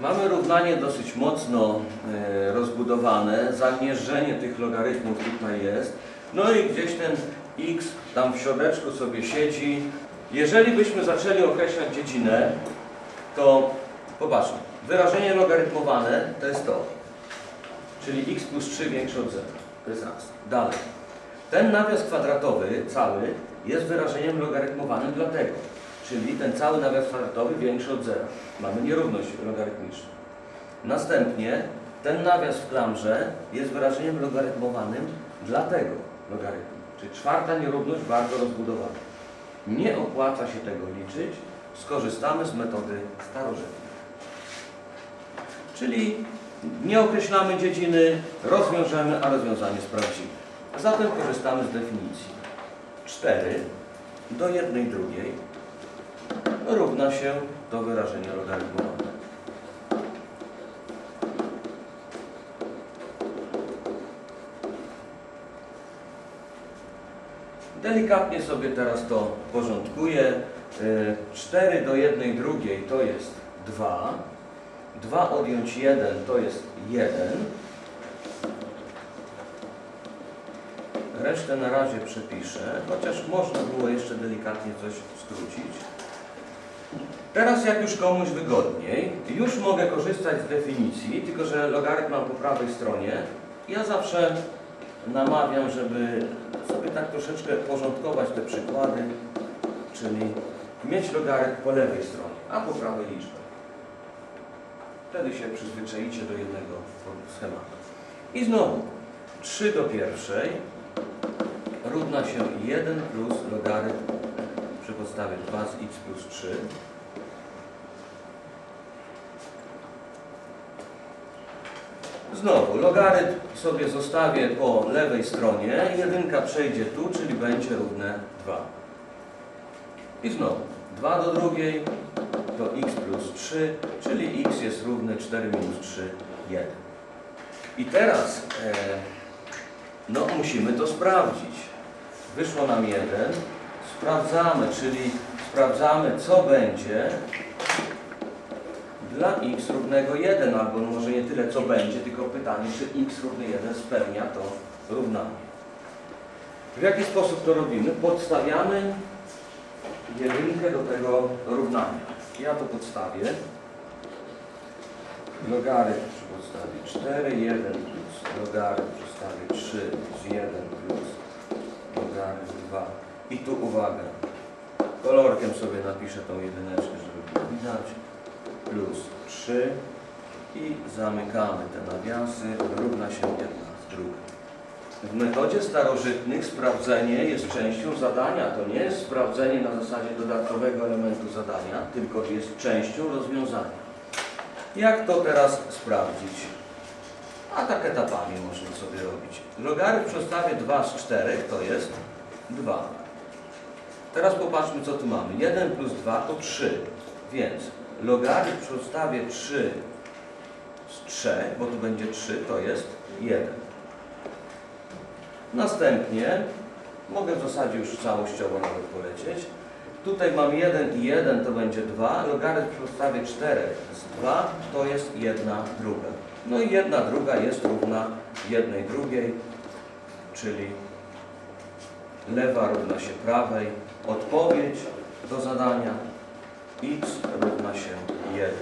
Mamy równanie dosyć mocno e, rozbudowane, zamierzenie tych logarytmów tutaj jest, no i gdzieś ten x tam w środeczku sobie siedzi. Jeżeli byśmy zaczęli określać dziedzinę, to popatrzmy, wyrażenie logarytmowane to jest to, czyli x plus 3 większe od 0, to jest raz. Dalej, ten nawias kwadratowy cały jest wyrażeniem logarytmowanym dlatego, czyli ten cały nawias kwadratowy większy od 0. Mamy nierówność logarytmiczną. Następnie ten nawias w klamrze jest wyrażeniem logarytmowanym dlatego logarytmu. Czyli czwarta nierówność bardzo rozbudowana. Nie opłaca się tego liczyć, skorzystamy z metody starożytnej. Czyli nie określamy dziedziny, rozwiążemy, a rozwiązanie jest prawdziwe. Zatem korzystamy z definicji. 4 do 1 drugiej równa się do wyrażenia logarytmowego. Delikatnie sobie teraz to porządkuję. Y, 4 do 1 drugiej to jest 2. 2 odjąć 1 to jest 1. Resztę na razie przepiszę, chociaż można było jeszcze delikatnie coś skrócić. Teraz jak już komuś wygodniej, już mogę korzystać z definicji, tylko że logarytm mam po prawej stronie. Ja zawsze namawiam, żeby sobie tak troszeczkę porządkować te przykłady, czyli mieć logarytm po lewej stronie, a po prawej liczbę. Wtedy się przyzwyczaicie do jednego schematu. I znowu, 3 do pierwszej równa się 1 plus logarytm przy podstawie 2 z x plus 3. Znowu, logarytm sobie zostawię po lewej stronie, jedynka przejdzie tu, czyli będzie równe 2. I znowu, 2 do drugiej to x plus 3, czyli x jest równe 4 minus 3, 1. I teraz e, no, musimy to sprawdzić. Wyszło nam 1, sprawdzamy, czyli sprawdzamy co będzie dla x równego 1, albo no może nie tyle co będzie, tylko pytanie, czy x równy 1 spełnia to równanie. W jaki sposób to robimy? Podstawiamy jedynkę do tego równania. Ja to podstawię. Logarytm przy podstawie 4, 1 plus logarytm przy podstawie 3 z 1 plus logarytm 2. I tu uwaga, kolorkiem sobie napiszę tą jedyneczkę, żeby było widać plus 3 i zamykamy te nawiasy, równa się jedna z drugą. W metodzie starożytnych sprawdzenie jest częścią zadania. To nie jest sprawdzenie na zasadzie dodatkowego elementu zadania, tylko jest częścią rozwiązania. Jak to teraz sprawdzić? A tak etapami można sobie robić. Logarytm w przestawie 2 z 4 to jest 2. Teraz popatrzmy, co tu mamy. 1 plus 2 to 3. Więc logarytm w podstawie 3 z 3, bo tu będzie 3, to jest 1. Następnie, mogę w zasadzie już całościowo nawet polecieć. Tutaj mam 1 i 1 to będzie 2. Logarytm w podstawie 4 z 2 to jest 1 druga. No i 1 druga jest równa 1 drugiej, czyli lewa równa się prawej. Odpowiedź do zadania x równa się 1.